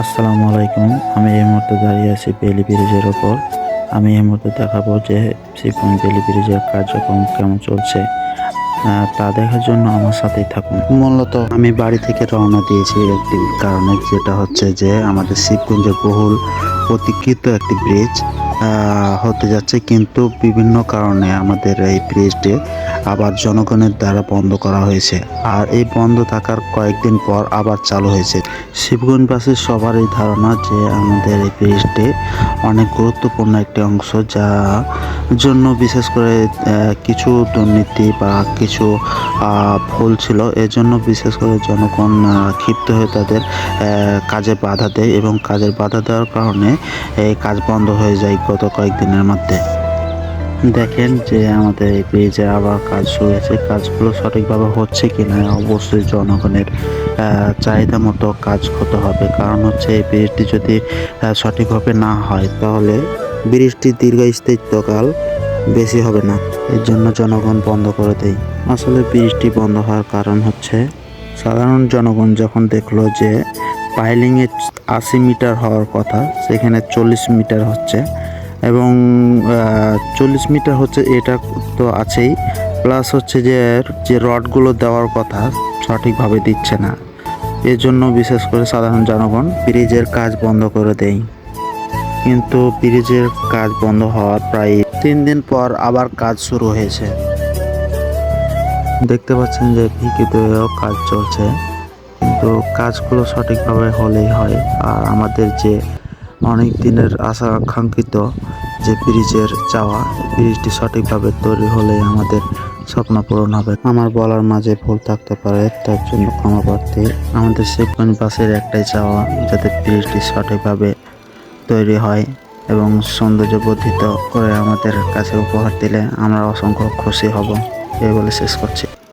আসসালামু আলাইকুম। আমি এই মুহূর্তে দাঁড়িয়ে আছি বেলি ব্রিজের ওপর। আমি এই মুহূর্তে দেখাবো যে শিবগঞ্জ বেলি ব্রিজের কার্যক্রম কেমন চলছে। তা দেখার জন্য আমার সাথেই থাকুন। মূলত আমি বাড়ি থেকে রওনা দিয়েছি একটি কারণে, যেটা হচ্ছে যে আমাদের শিবগঞ্জের বহুল প্রতীক্ষিত একটি ব্রিজ হতে যাচ্ছে কিন্তু বিভিন্ন কারণে আমাদের এই ব্রিজটি আবার জনগণের দ্বারা বন্ধ করা হয়েছে। আর এই বন্ধ থাকার কয়েকদিন পর আবার চালু হয়েছে। শিবগঞ্জবাসীর সবারই ধারণা যে আমাদের এই ব্রিজটি অনেক গুরুত্বপূর্ণ একটি অংশ যা জন্য বিশেষ করে কিছু দুর্নীতি বা কিছু ভুল ছিল, এজন্য বিশেষ করে জনগণ ক্ষিপ্ত হয়ে তাদের কাজে বাধা দেয় এবং কাজের বাধা দেওয়ার কারণে এই কাজ বন্ধ হয়ে যায় গত কয়েকদিনের মধ্যে। দেখেন যে আমাদের এই পেজে আবার কাজ শুরু হয়েছে। কাজগুলো সঠিকভাবে হচ্ছে কি না অবশ্যই জনগণের চাহিদা মতো কাজ হতে হবে। কারণ হচ্ছে এই ব্রিজটি যদি সঠিকভাবে না হয়, তাহলে ব্রিজটির দীর্ঘস্থায়িত্বকাল বেশি হবে না। এর জন্য জনগণ বন্ধ করে দেয়। আসলে ব্রিজটি বন্ধ হওয়ার কারণ হচ্ছে, সাধারণ জনগণ যখন দেখল যে পাইলিংয়ে আশি মিটার হওয়ার কথা, সেখানে চল্লিশ মিটার হচ্ছে এবং চল্লিশ মিটার হচ্ছে এটা তো আছেই। প্লাস হচ্ছে যে যে রডগুলো দেওয়ার কথা সঠিকভাবে দিচ্ছে না। এর জন্য বিশেষ করে সাধারণ জনগণ ব্রিজের কাজ বন্ধ করে দেয়। কিন্তু ব্রিজের কাজ বন্ধ হওয়ার প্রায় তিন দিন পর আবার কাজ শুরু হয়েছে। দেখতে পাচ্ছেন যে ভিকিতেও কাজ চলছে। কিন্তু কাজগুলো সঠিকভাবে হলেই হয়। আর আমাদের যে অনেক দিনের আশা আকাঙ্ক্ষিত যে ব্রিজের চাওয়া ব্রিজটি সঠিকভাবে তৈরি হলে আমাদের স্বপ্ন পূরণ হবে। আমার বলার মাঝে ভুল থাকতে পারে, তার জন্য ক্ষমা প্রার্থী। আমাদের শিবগঞ্জ বাসের একটাই চাওয়া, যাতে ব্রিজটি সঠিকভাবে তৈরি হয় এবং সৌন্দর্য বর্ধিত করে আমাদের কাছে উপহার দিলে আমরা অসংখ্য খুশি হব। এই বলে শেষ করছি।